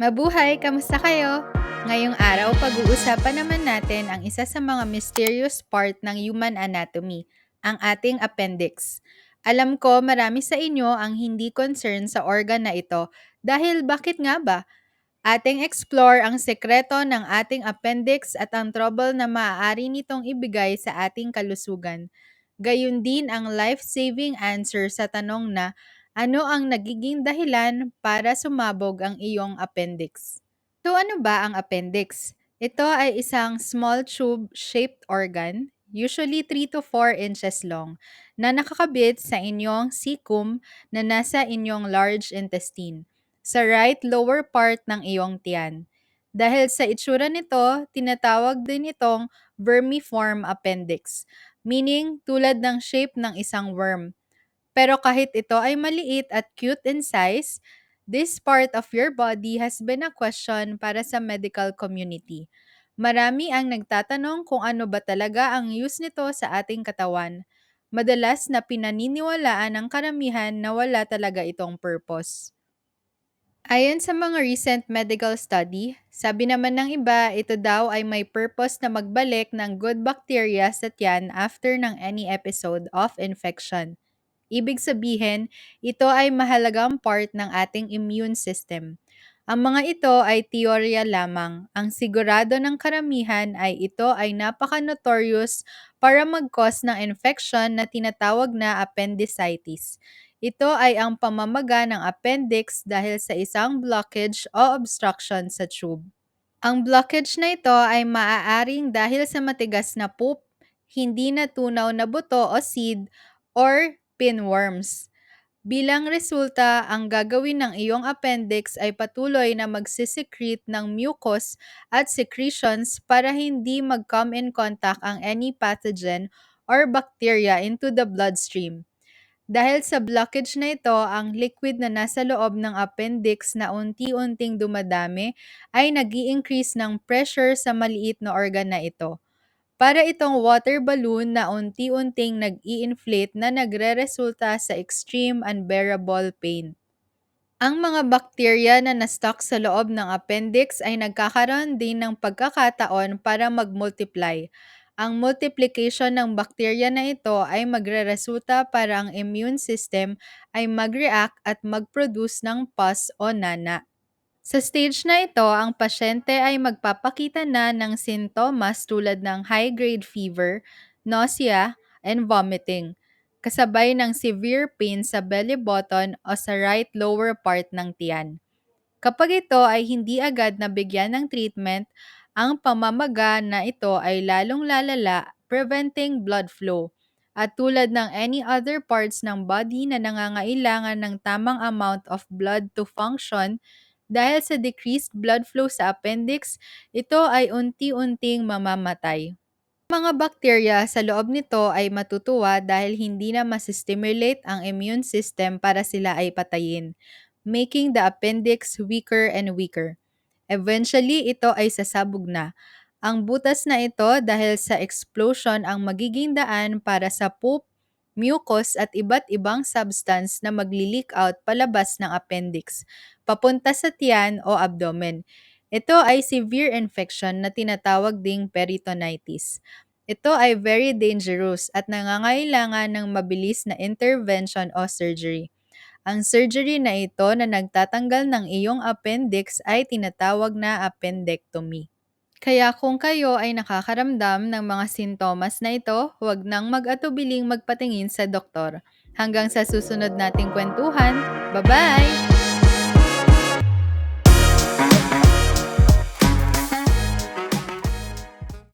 Mabuhay! Kamusta kayo? Ngayong araw, pag-uusapan naman natin ang isa sa mga mysterious part ng human anatomy, ang ating appendix. Alam ko marami sa inyo ang hindi concern sa organ na ito dahil bakit nga ba? Ating explore ang sekreto ng ating appendix at ang trouble na maaari nitong ibigay sa ating kalusugan. Gayun din ang life-saving answer sa tanong na ano ang nagiging dahilan para sumabog ang iyong appendix. So ano ba ang appendix? Ito ay isang small tube-shaped organ, usually 3 to 4 inches long, na nakakabit sa inyong cecum na nasa inyong large intestine, sa right lower part ng iyong tiyan. Dahil sa itsura nito, tinatawag din itong vermiform appendix, meaning tulad ng shape ng isang worm. Pero kahit ito ay maliit at cute in size, this part of your body has been a question para sa medical community. Marami ang nagtatanong kung ano ba talaga ang use nito sa ating katawan. Madalas na pinaniniwalaan ng karamihan na wala talaga itong purpose. Ayon sa mga recent medical study, sabi naman ng iba, ito daw ay may purpose na magbalik ng good bacteria sa tiyan after ng any episode of infection. Ibig sabihin, ito ay mahalagang part ng ating immune system. Ang mga ito ay teorya lamang. Ang sigurado ng karamihan ay ito ay napaka-notorious para mag-cause ng infection na tinatawag na appendicitis. Ito ay ang pamamaga ng appendix dahil sa isang blockage o obstruction sa tube. Ang blockage na ito ay maaaring dahil sa matigas na poop, hindi natunaw na buto o seed, or pinworms. Bilang resulta, ang gagawin ng iyong appendix ay patuloy na magsisecrete ng mucus at secretions para hindi mag-come in contact ang any pathogen or bacteria into the bloodstream. Dahil sa blockage na ito, ang liquid na nasa loob ng appendix na unti-unting dumadami ay nag increase ng pressure sa maliit na organ na ito. Para itong water balloon na unti-unting nag-i-inflate na nagre-resulta sa extreme unbearable pain. Ang mga bakterya na na-stuck sa loob ng appendix ay nagkakaroon din ng pagkakataon para mag-multiply. Ang multiplication ng bakterya na ito ay magre-resulta para ang immune system ay mag-react at mag-produce ng pus o nana. Sa stage na ito, ang pasyente ay magpapakita na ng sintomas tulad ng high-grade fever, nausea, and vomiting, kasabay ng severe pain sa belly button o sa right lower part ng tiyan. Kapag ito ay hindi agad nabigyan ng treatment, ang pamamaga na ito ay lalong lalala, preventing blood flow. At tulad ng any other parts ng body na nangangailangan ng tamang amount of blood to function, dahil sa decreased blood flow sa appendix, ito ay unti-unting mamamatay. Mga bakterya sa loob nito ay matutuwa dahil hindi na masistimulate ang immune system para sila ay patayin, making the appendix weaker and weaker. Eventually, ito ay sasabog na. Ang butas na ito dahil sa explosion ang magiging daan para sa poop, mucus at iba't ibang substance na magli-leak out palabas ng appendix, papunta sa tiyan o abdomen. Ito ay severe infection na tinatawag ding peritonitis. Ito ay very dangerous at nangangailangan ng mabilis na intervention o surgery. Ang surgery na ito na nagtatanggal ng iyong appendix ay tinatawag na appendectomy. Kaya kung kayo ay nakakaramdam ng mga sintomas na ito, huwag nang mag-atubiling magpatingin sa doktor. Hanggang sa susunod nating kwentuhan, bye-bye!